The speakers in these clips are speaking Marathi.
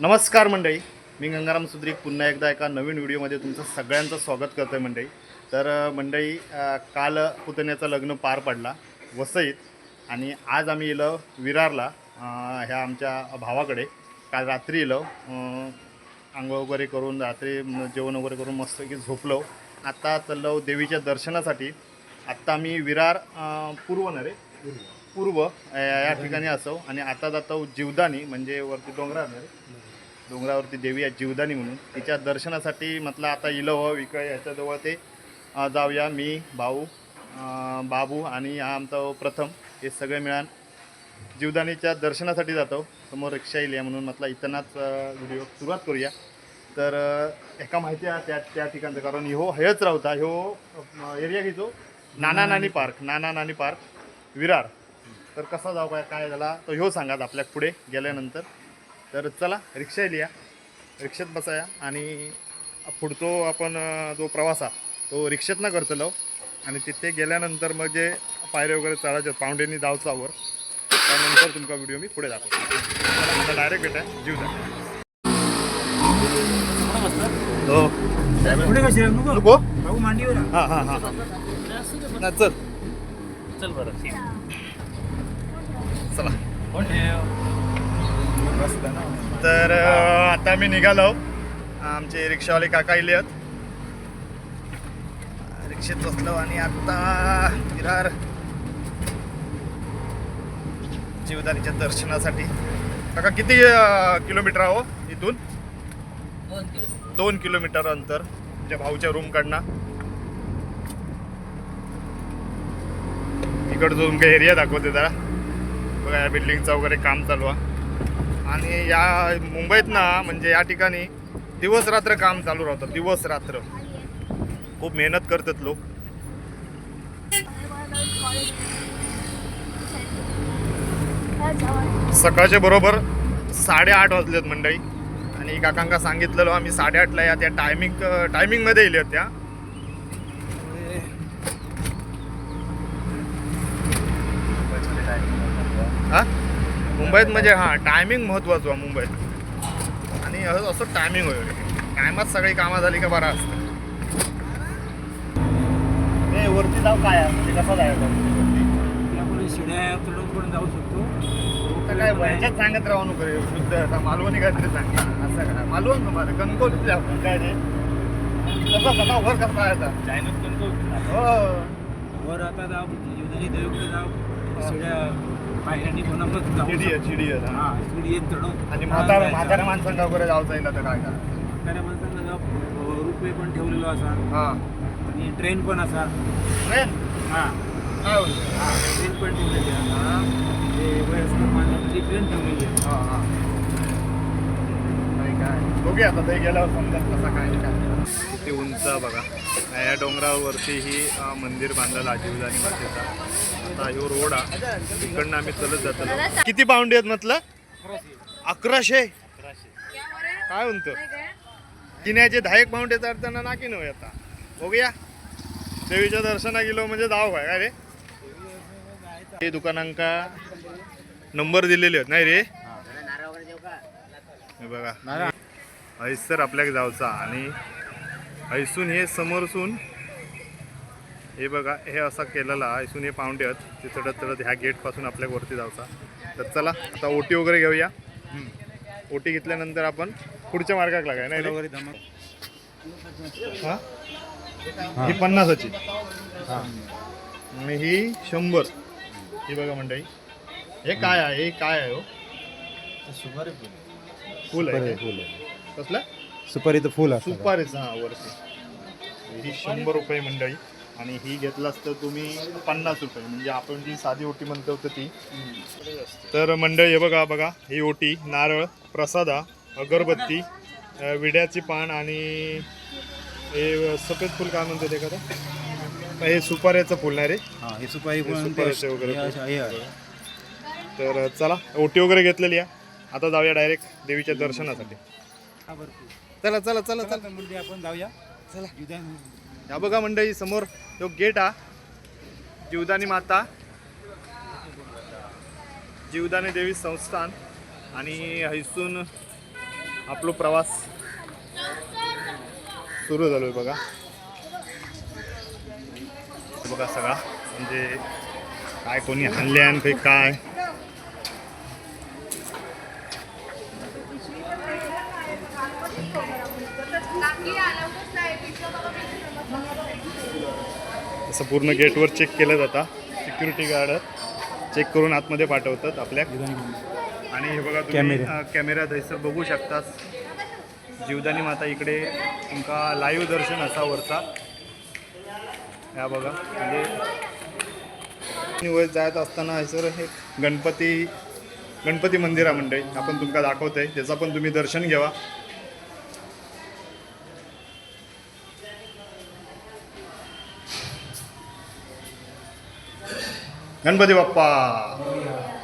नमस्कार मंडळी. मी गंगाराम सुद्रीक पुन्हा एकदा एका नवीन व्हिडिओमध्ये तुमचं सगळ्यांचं स्वागत करतो आहे मंडळी. तर मंडळी काल पुतण्याचं लग्न पार पडला वसईत. आणि आज आम्ही येलो विरारला ह्या आमच्या भावाकडे. काल रात्री येलो आंघोळ वगैरे करून रात्री जेवण वगैरे करून मस्त की झोपलो. आत्ता चाललो देवीच्या दर्शनासाठी. आत्ता आम्ही विरार पूर्व ना रे? पूर्व. या ठिकाणी असो. आणि आता जातो जीवदानी म्हणजे वरती डोंगरावर. ना डोंगरावरती देवी आहे जीवदानी म्हणून. तिच्या दर्शनासाठी म्हटलं आता इलो हो विक याच्याजवळ ते जाऊया मी भाऊ बाबू आणि हा आमचा प्रथम. हे सगळे मिळून. जीवदानीच्या दर्शनासाठी जातो. समोर रिक्षा येईल या म्हणून म्हटलं इथनाच व्हिडिओ सुरुवात करूया. तर एका माहिती आहे त्या त्या ठिकाणचं कारण ह्यो हयच रावता ह्यो एरिया घेतो नाना नानी पार्क नाना नानी पार्क विरार. तर कसा जाऊ काय काय झाला तो ह्यो सांगात आपल्या पुढे गेल्यानंतर. तर चला रिक्षा येईल या रिक्षेत बसाया आणि पुढतो आपण जो प्रवास हा तो रिक्षेतनं करतलो. आणि तिथे गेल्यानंतर मग जे पायरे वगैरे चढायचे पावंडेनी जावचा वर त्यानंतर तुमचा व्हिडिओ मी पुढे दाखवतो. डायरेक्ट भेटा. जीव हो. पुढे कशी नको. आहे. हां हां हां. हां चल. चल बरं चला. तर आता मी निघालो. आमचे रिक्षावाले काका इले आहेत. रिक्षेत बसलो आणि आता विरार जीवदानीच्या दर्शनासाठी. काका किती किलोमीटर आहो इथून? दोन किलोमीटर. अंतर म्हणजे भाऊच्या रूमकडनं इकडं तुमका एरिया दाखवते जरा. बघा या बिल्डिंगचं वगैरे काम चालू आहे. आणि या मुंबईत ना म्हणजे या ठिकाणी दिवस रात्र काम चालू राहतं दिवस रात्र. खूप मेहनत करतात लोक. सकाळचे बरोबर साडेआठ वाजलेत मंडळी. आणि काकांका सांगितलेलो आम्ही साडेआठला या त्या टायमिंग टायमिंगमध्ये येईल त्या. हा? मुंबईत म्हणजे हां टायमिंग महत्त्वाचं आहे मुंबईत. आणि असं असं टायमिंग होईल टायमात सगळी कामं झाली का बरं असतं. वरती जाऊ काय? आहे? म्हणजे कसं जायचं आपण शिड्या चढून पण जाऊ शकतो. काय ह्याच्यात सांगत राहू नको. शुद्ध आता मालवणी काहीतरी सांग असं काय मालवण तुम्हाला. कणकोल काय ते कसं कसा वर कसा करायचा चायनात तो हो. वर आता जाऊ. देवीकडे जाऊ. शिड्या पायऱ्यांनी हा चढून आणि म्हातारा म्हाताऱ्या माणसांना वगैरे जाऊ जाईल तर काय करा म्हाताऱ्या माणसांना जाऊ. रुपये पण ठेवलेलो असा. हां. आणि ट्रेन पण असा. ट्रेन? हा. काय हा ट्रेन पण ठेवलेली आहे ते वयस्कर ट्रेन ठेवलेली आहे. हा, हा. नाही काय? बघूया आता ते गेल्यावर समजा कसा काय काय. किती उंच बघा. या डोंगरावरती ही मंदिर बांधलेलं आहे जीवदानी मातेचा. आता ह्यो रोड हा इकडनं आम्ही चलत जातो. किती पाऊंड आहेत म्हटलं? अकराशे? काय म्हणतो? किन्याचे दहा एक पाऊंड येतात त्यांना नाकी नव्हे आता. बघूया. देवीच्या दर्शना गेलो म्हणजे जाव काय काय रे? हे दुकानांका नंबर दिलेले आहेत नाही रे? बघा. हैसर आपल्याक जावचा आणि हैसून हे समोरसून हे बघा हे असा केलेला हैसून हे पाऊंडे आहेत ते चढत चढत ह्या गेटपासून आपल्या वरती जावचा तर चला आता ओटी वगैरे घेऊया. ओटी घेतल्यानंतर आपण पुढच्या मार्गात लागाय नाही रे? वगैरे हा? ही पन्नासाची. आणि ही शंभर. ही बघा मंडळी. हे काय आहे? हे काय आहे हो? फुल. आहे फुल कसलं? सुपारीचं फुल असतं सुपारीचं हा वरती. ही शंभर रुपये मंडळी. आणि ही घेतलास तर तुम्ही पन्नास रुपये. म्हणजे आपण जी साधी ओटी म्हणतो तर ती. तर मंडळी हे बघा बघा ही ओटी नारळ प्रसादा अगरबत्ती विड्याची पान आणि हे सफेद फुल काय म्हणते ते का हे सुपाऱ्याचं फुल नाही रे. हा हे सुपारी हे सुपारीचे वगैरे. तर चला ओटी वगैरे घेतलेली आहे. आता जाऊया डायरेक्ट देवीच्या दर्शनासाठी. हा चला चला चला चला. म्हणजे आपण जाऊया. चला. या बघा मंडळी समोर तो गेट हा जीवदानी माता जीवदानी देवी संस्थान आणि हैसून आपलो प्रवास सुरू झालो आहे बघा. बघा सगळा म्हणजे काय कोणी हल्ल्यान काही काय? असं पूर्ण गेटवर चेक केलं जातं. सिक्युरिटी गार्ड चेक करून आतमध्ये पाठवतात आपल्या. आणि हे बघा तुम्ही कॅमेरे. हैसर बघू शकताच जीवदानी माता इकडे तुमका लाईव्ह दर्शन असा वरचा. या बघा म्हणजे वर जायत असताना हैसर हे गणपती गणपती मंदिरा मंडळी आपण तुमका दाखवतोय. त्याचं पण तुम्ही दर्शन घ्यावा. गणपती बाप्पा.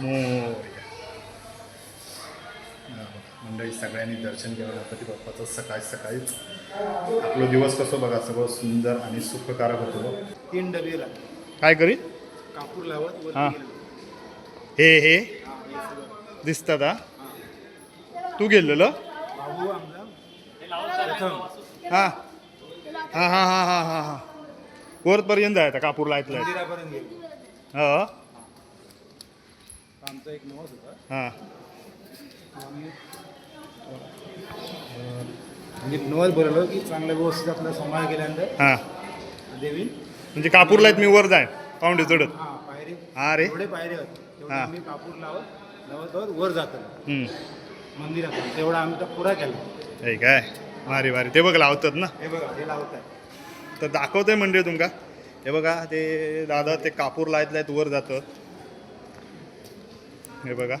मोरया. मंडळी सगळ्यांनी दर्शन घ्यावं. गणपती बाप्पाचं सकाळी सकाळीच आपला दिवस कसं बघा सगळं सुंदर आणि सुखकारक होतो तीन डबेला काय करी कापूर लावत हां. हे हे. दिसतात हा? तू गेलेलं? बाबू आमचा. प्रथम हां. हां हां हां हां हां हां. वरपर्यंत ऐकलंय मंदिरापर्यंत गेलो. हो. आमचा एक नवस होता. हां. आम्ही म्हणजे नवस की चांगल्या व्यवस्थित आपला सांभाळ केल्यानंतर हां. देवी म्हणजे कापूरला मी वर जाय पाहुणे चढत. हा पायरी. हा रे. पायरे होते हा. आम्ही कापूर लावत लावत लावत वर जातो. मंदिरात तेवढा आम्ही तर पुरा केला. काय? भारी भारी. ते बघ लावतात ना. हे बघा हे लावत आहे तर दाखवतोय म्हणजे तुमका. हे बघा ते दादा ते कापूर लायत लायत वर जातं. हे बघा.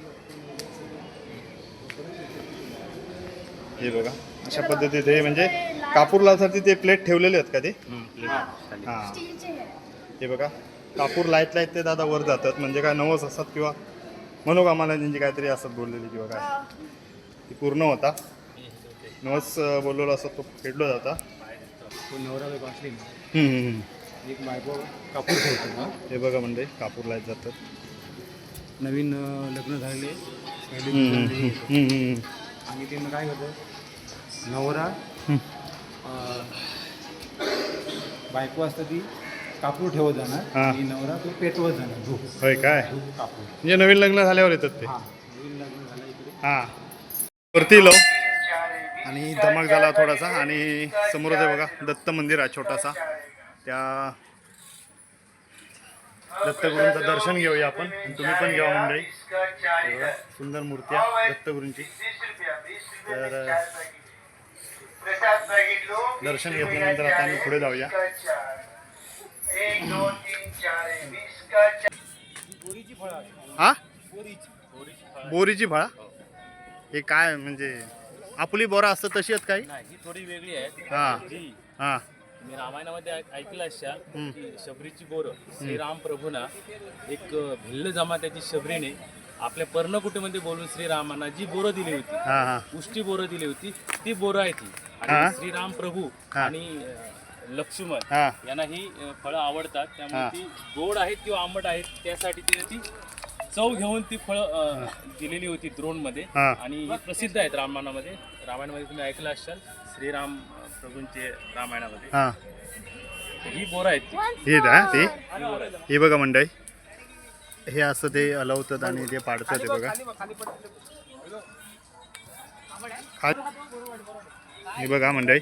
हे बघा अशा पद्धतीत हे म्हणजे कापूर लावसाठी ते प्लेट ठेवलेले आहेत का ते? हां. हे. बघा कापूर लाईत लाईत ते दादा वर जातात. म्हणजे काय नवस असतात किंवा मनोकामाला त्यांची काहीतरी असत बोललेली किंवा काय. ती पूर्ण होता. नवस बोललेला असत तो फेडलो जाता. नवरा एक बायको कापूर ठेवतो ना. हे बघा म्हणजे कापूर लाईत जातात. नवीन लग्न झालेले. हम्म. आणि त्यांना काय होतं? नवरा बायको असतं ती कापूर ठेवत जाणार. आणि नवरा तो पेटवत जाणार. होय काय? कापूर. म्हणजे नवीन लग्न झाल्यावर येतात ते. नवीन लग्न झालं इकडे. हां. वरती लो. आणि धमाक झाला थोडासा. आणि समोरच आहे बघा दत्त मंदिर आहे छोटासा. त्या दत्तगुरूंचं दर्शन घेऊया आपण. तुम्ही पण घ्यावा मंडळी. सुंदर मूर्ती आहे दत्तगुरूंची. तर दर्शन घेतल्यानंतर आता आम्ही पुढे जाऊया. हा? बोरीची फळा? हे काय म्हणजे आपली बोरा असतं तशी आहेत काही? ही थोडी वेगळी आहे हा. हां. मी रामायणामध्ये ऐक- ऐकलं असाल हम्म. की शबरीची बोरं श्रीराम प्रभूना एक भिल्ल जमात्याची शबरीने आपल्या पर्णकुटीमध्ये बोलून श्रीरामांना जी बोरं दिली होती हां हां उष्टी बोरं दिली होती ती बोरं आहे ती. आणि श्रीराम प्रभू. आणि लक्ष्मण यांना ही फळं आवडतात. त्यामुळे ती गोड आहेत किंवा आंबट आहेत त्यासाठी तिने ती चव घेऊन ती फळं दिलेली होती द्रोणमध्ये. आणि ही प्रसिद्ध आहेत रामायणामध्ये रामायणामध्ये तुम्ही ऐकलं असाल श्रीराम प्रभूंचे रामायणामध्ये. हां. ही बोरं आहेत ती. हे ना ते? ही बोरं आहेत. हे बघा मंडळी. हे असं ते हलवतात आणि ते पाडतात हे बघा. खा- हे बघा मंडळी.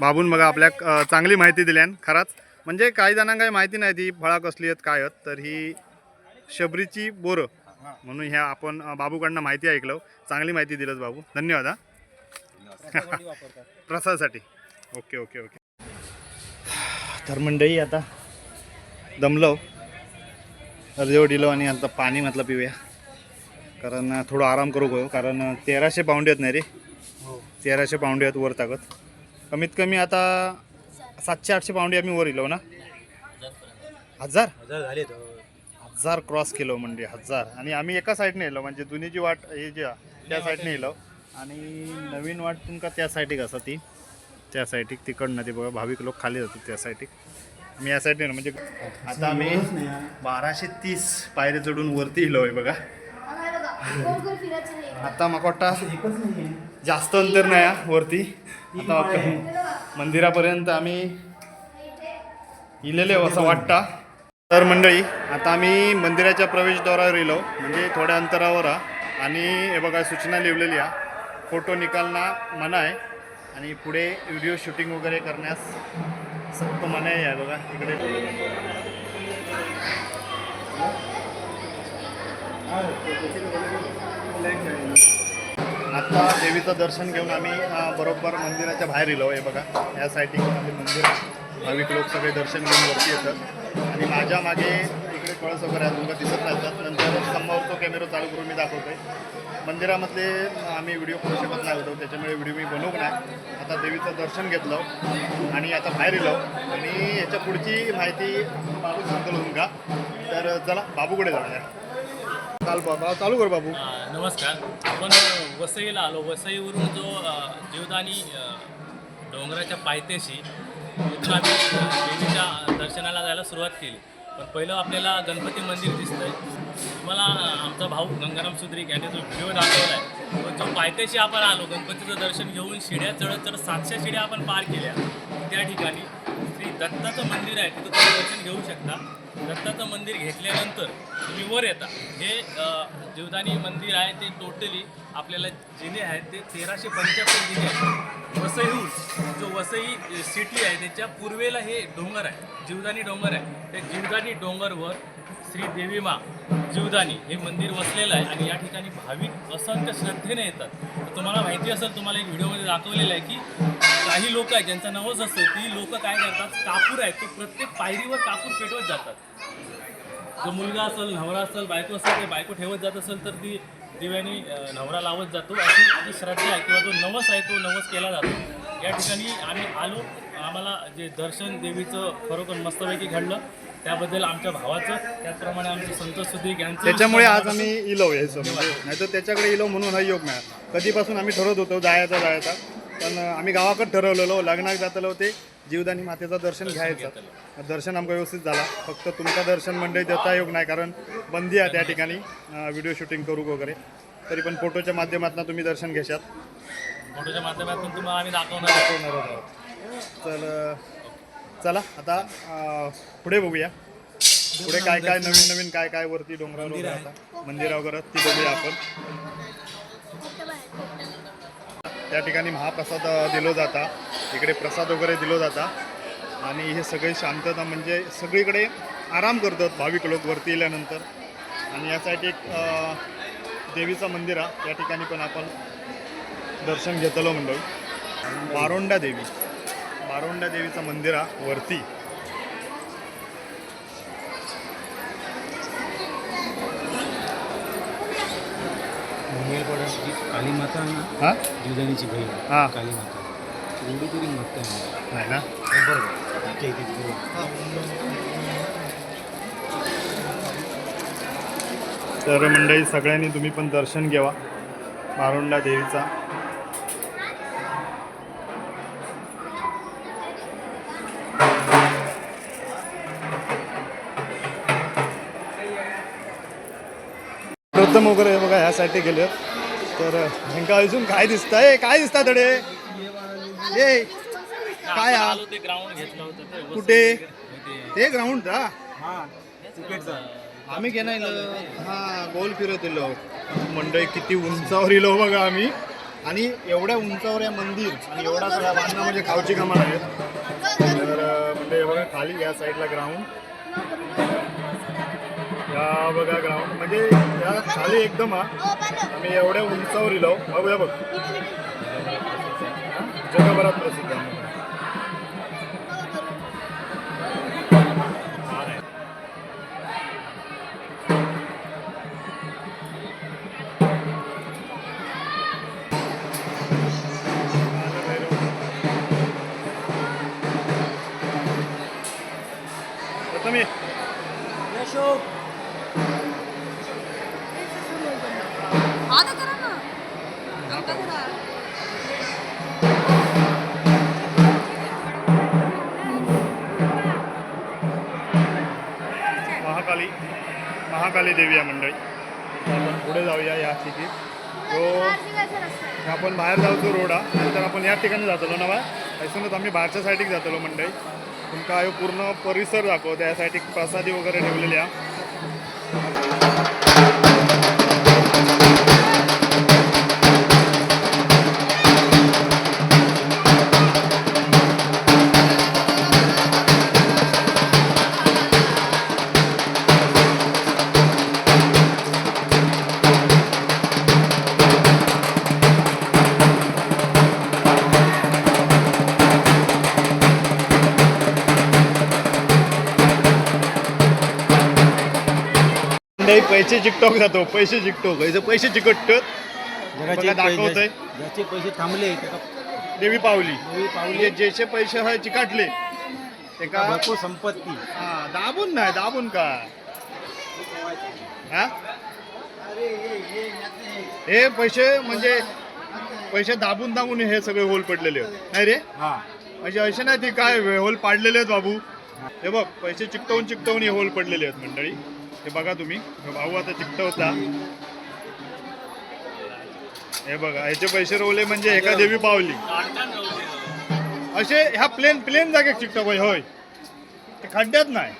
बाबून बघा आपल्या अं, चांगली माहिती दिल्यान खराच. म्हणजे काही जणांना काही माहिती नाही ती फळा कसली आहेत काय आहेत तर ही शबरीची बोरं. म्हणून ह्या आपण अं, बाबूकडनं माहिती ऐकलं. चांगली माहिती दिलंच बाबू. धन्यवाद हा. प्रसादासाठी. Okay okay okay. तर मंडळी आता दमलो. अर्धेवर दिलो आणि आता पाणी म्हटलं पिऊया. कारण थोडं आराम करू गो कारण तेराशे पाऊंडे आहेत नाही रे? हो. तेराशे पाऊंडे आहेत वर ताकद. कमीत कमी आता सातशे आठशे पाऊंडे आम्ही वर इलो ना? हजार? हजार झाले तर हजार क्रॉस केलो म्हणजे हजार. आणि आम्ही एका साईडने येलो म्हणजे जुनीची वाट हे जी त्या साईडने येलो आणि नवीन वाट तुमका त्या साईडीक असा ती. त्या साईडीक तिकडनं ते बघा भाविक लोक खाली जातात त्या साईडीक मी या साईडने म्हणजे आता आम्ही बाराशे तीस पायरे चढून वरती येलो आहे बघा. आता म्हाका वाटतं जास्त अंतर नाही हा वरती. आता मंदिरापर्यंत आम्ही इलेले हो असं वाटता. तर मंडळी आता आम्ही मंदिराच्या प्रवेशद्वारावर येलो म्हणजे थोड्या अंतरावर आणि हे बघा सूचना लिहिलेली आहे फोटो निकालना मना आहे. आणि पुढे व्हिडिओ शूटिंग वगैरे करण्यास सक्त मनाई आहे बघा इकडे. आता देवीचं दर्शन घेऊन आम्ही बरोबर मंदिराच्या बाहेर येलो हे बघा. या साईटिंग आम्ही मंदिर भाविक लोक सगळे दर्शन घेऊन वरती येतात. आणि माझ्या मागे तिकडे कळस वगैरे आहे तुमका दिसत राहतात. नंतर समोर तो कॅमेरा चालू करून मी दाखवतोय. मंदिरामधले आम्ही व्हिडिओ करू शकत नाही होतो त्याच्यामुळे व्हिडिओ मी बनवू नाही. आता देवीचं दर्शन घेतलं आणि आता बाहेर येलो. आणि याच्या पुढची माहिती बाबू सांगतो तुमका. तर चला बाबूकडे जाऊया. चाल बाबा चालू कर बाबू. नमस्कार. आपण वसईला आलो. वसईवरून जो जीवदानी डोंगराच्या पायथ्याशी तिथून आम्ही देवीच्या दर्शनाला जायला सुरुवात केली. पण पहिलं आपल्याला गणपती मंदिर दिसतंय. तुम्हाला आमचा भाऊ गंगाराम सुद्रिक याने जो व्हिडिओ दाखवला आहे तो जो पायथ्याशी आपण आलो गणपतीचं दर्शन घेऊन शिड्या चढत चढत सातशे शिड्या आपण पार केल्या त्या ठिकाणी. दत्ताचं मंदिर आहे तिथं तुम्ही दर्शन घेऊ शकता. दत्ताचं मंदिर घेतल्यानंतर तुम्ही वर येता. हे जीवदानी मंदिर आहे ते टोटली आपल्याला जिने आहेत ते तेराशे पंच्याहत्तर जिने आहेत. वसईहून जो वसई सिटी आहे त्याच्या पूर्वेला हे डोंगर आहे. जीवदानी डोंगर आहे. त्या जीवदानी डोंगरवर श्री देवी मा जीवदानी हे मंदिर वसलेलं आहे आणि या ठिकाणी भाविक असंख्य श्रद्धेने येतात. तुम्हाला माहिती असेल तुम्हाला एक व्हिडिओमध्ये दाखवलेलं आहे की काही लोक आहेत ज्यांचा नवस असतो ती लोक काय करतात कापूर आहेत ते प्रत्येक पायरीवर कापूर पेटवत जातात. जो मुलगा असेल नवरा असेल बायको असेल ते बायको ठेवत जात असेल तर ती दिव्याने नवरा लावत जातो. अशी जी श्रद्धा आहे किंवा जो नवस आहे तो नवस केला जातो. या ठिकाणी आम्ही आलो. आम्हाला जे दर्शन देवीचं खरोखर मस्तपैकी घडलं. त्याबद्दल आमच्या भावाचं त्याचप्रमाणे आमचे संतोष सुदीक यांचं त्याच्यामुळे आज आम्ही इलो यायचो नाही तर त्याच्याकडे इलो म्हणून हा योग नाही कधीपासून आम्ही ठरवत होतो जायचा जायचा. पण आम्ही गावाकडे ठरवलेलो लग्नाक जातलो ते जीवदानी मातेचं दर्शन घ्यायचं. दर्शन आमचं व्यवस्थित झाला. फक्त तुमचं दर्शन मंडळी देता योग नाही कारण बंदी आहे त्या ठिकाणी. व्हिडिओ शूटिंग करू वगैरे. तरी पण फोटोच्या माध्यमातून तुम्ही दर्शन घेशात. फोटोच्या माध्यमातून तुम्हाला आम्ही दाखवणार. दाखवणार आहोत. तर चला आता अ, पुढे बघूया. पुढे काय काय नवीन नवीन काय काय वरती डोंगरावर वगैरे आता मंदिर वगैरे ती बघूया आपण. त्या ठिकाणी महाप्रसाद अ, दिलो जाता. इकडे प्रसाद वगैरे दिलो जाता. आणि हे सगळे शांतता म्हणजे सगळीकडे आराम करतात भाविक लोक वरती येल्यानंतर. आणि यासाठी एक अ, देवीचं मंदिर आहे त्या ठिकाणी पण आपण दर्शन घेतलो मंडळी. बारोंडा देवी. बारोंडा देवीचं मंदिर आहे वरती. काली माता ना? हां? जीवदानीची बहीण. हां. काली माता एवढी तरी मत आहे. नाही ना? बरोबर तर मंडळी सगळ्यांनी तुम्ही पण दर्शन घ्यावा. बारोंडा देवीचा मुद्दम वगैरे बघा ह्यासाठी गेले तर ह्यांका अजून काय दिसतंय? काय दिसता तडे? ए काय हा? ग्राउंड घेतलं कुठे? ते- ग्राउंड का आम्ही घेणार हा गोल फिरत येलो मंडळी किती उंचावर येलो हो बघा आम्ही. आणि एवढ्या उंचावर आहे मंदिर आणि एवढा सगळा बांधणं म्हणजे खावची कमाल आहेत तर म्हणजे बघा खाली या साईडला ग्राउंड या बघा ग्राउंड म्हणजे या खाली एकदम हा. आम्ही एवढ्या उंचावर येलो बघूया बघ. जगभरात प्रसिद्ध आहे. आता करा ना. करा। महाकाली महाकाली देवी आहे मंडळी. पुढे जाऊया या ठिकी तो आपण बाहेर जाऊचो रोड हा. नंतर आपण या ठिकाणी जातलो ना बा थंयसूनच आम्ही बाहेरच्या सायडीक जातलो मंडळी. तुमका ह्यो पूर्ण परिसर दाखवतो. या सायडीक प्रसादी वगैरे ठेवलेली हा पैसे चिकटोक जातो पैसे चिकटोक याचे पैसे चिकटतात जगाचे दाखवतंय. ज्याचे पैसे थांबले त्याला देवी पावली. देवी पावली. म्हणजे ज्याचे पैसे आहे चिकाटले ते का? भरपूर संपत्ती. हा दाबून नाही दाबून काय हा? हे पैसे म्हणजे पैसे दाबून दाबून हे सगळे होल पडलेले आहेत. नाही रे? हा. म्हणजे असे नाही ते काय होल पाडलेले आहेत बाबू. हे बघ पैसे चिकटवून चिकटवून हे होल पडलेले आहेत मंडळी. हे बघा तुम्ही भाऊ आता चिकटवता हे बघा ह्याचे पैसे रोवले म्हणजे एका देवी पावली. असे ह्या प्लेन प्लेन जागेत चिकट होय होय. ते खड्ड्यात नाही.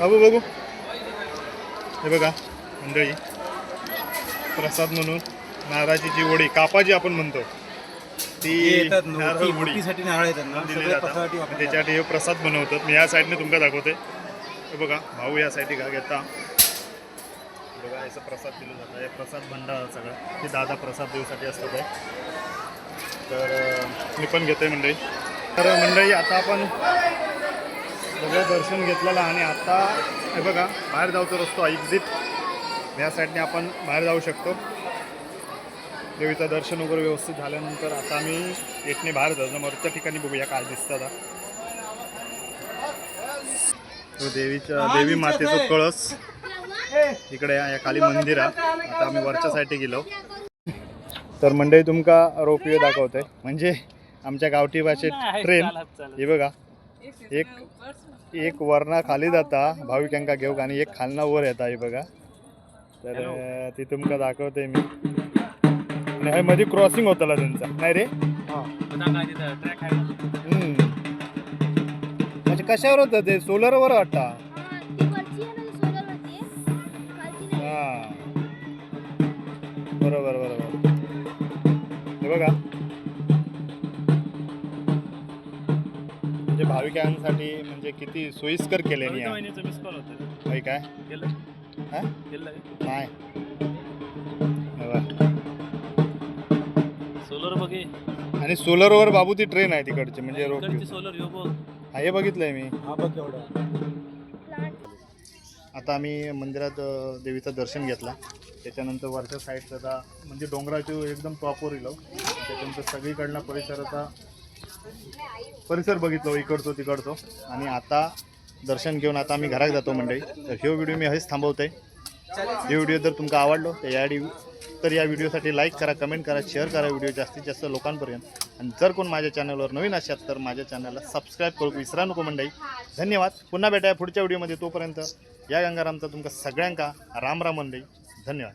बाबू बघू. हे बघा मंडळी. प्रसाद म्हणून नारळाची वडी कापाजी आपण म्हणतो. ती हे येतात नारळ येतात ना दिले सगळे जातात. प्रसादासाठी वापरतात. त्याच्यासाठी हे प्रसाद बनवतात. मी या साईडने तुमका दाखवते. हे बघा भाऊ या साईडने का घेता बघा याचा प्रसाद दिला जातं. हे प्रसाद भंडारा सगळं. ते दादा प्रसाद देऊसाठी असतात आहे तर अं, मी पण घेतोय मंडळी. तर मंडळी आता आपण सगळं दर्शन घेतलेलं आणि आता हे बघा बाहेर जाऊचा रस्तो एक्झिट या साईडने आपण बाहेर जाऊ शकतो. देवीचं दर्शन वगैरे व्यवस्थित झाल्यानंतर आता आम्ही येटने बाहेर जातो मग त्या ठिकाणी बघूया काय दिसतं आता. तो देवीच्या देवी मातेचं कळस. इकडे या खाली मंदिर आहे आता आम्ही वरच्या साईडे गेलो. तर मंडळी तुमका रोपवे दाखवते. म्हणजे आमच्या गावठी भाषेत ट्रेन हे बघा. एक एक वरना खाली जाता. भाविकांका घेऊ आणि एक खालना वर येता हे बघा. तर ती तुमका दाखवते मी. आणि हे मध्ये क्रॉसिंग होतला त्यांचा. नाही रे? ट्रॅक आहे हम्म. म्हणजे कशावर होतं ते? सोलरवर वाटता? हा बरोबर बरोबर. हे बघा. म्हणजे भाविकांसाठी म्हणजे किती सोयीस्कर केले मिस कॉल होतं. काय? हा? नाही. सोलर बघे. आणि सोलरवर बाबू ती ट्रेन आहे तिकडची म्हणजे रोप इकडची सोलर यो बघ. हा हे बघितलंय मी. हा बघ केवढा. आता आम्ही मंदिरात अ, देवीचं दर्शन घेतला. त्याच्यानंतर वरच्या साईडचा आता म्हणजे डोंगराचे एकदम टॉपवर गेलो त्याच्यानंतर सगळीकडला परिसराचा परिसर बघितलो इकडचो तिकडचो. आणि आता दर्शन घेऊन आता आम्ही घरात जातो मंडळी. तर ह्यो व्हिडिओ मी हयच थांबवतोय. हे व्हिडिओ जर तुमका आवडलो तर या तर या व्हिडिओसाठी लाईक करा कमेंट करा शेअर करा व्हिडिओ जास्तीत जास्त लोकांपर्यंत. आणि जर कोण माझ्या चॅनलवर नवीन असाल तर माझ्या चॅनलला सबस्क्राईब करू विसरा नको मंडळी. धन्यवाद. पुन्हा भेटाया पुढच्या व्हिडिओमध्ये तोपर्यंत. या गंगारामचा तुमका सगळ्यांका राम राम मंडळी. धन्यवाद.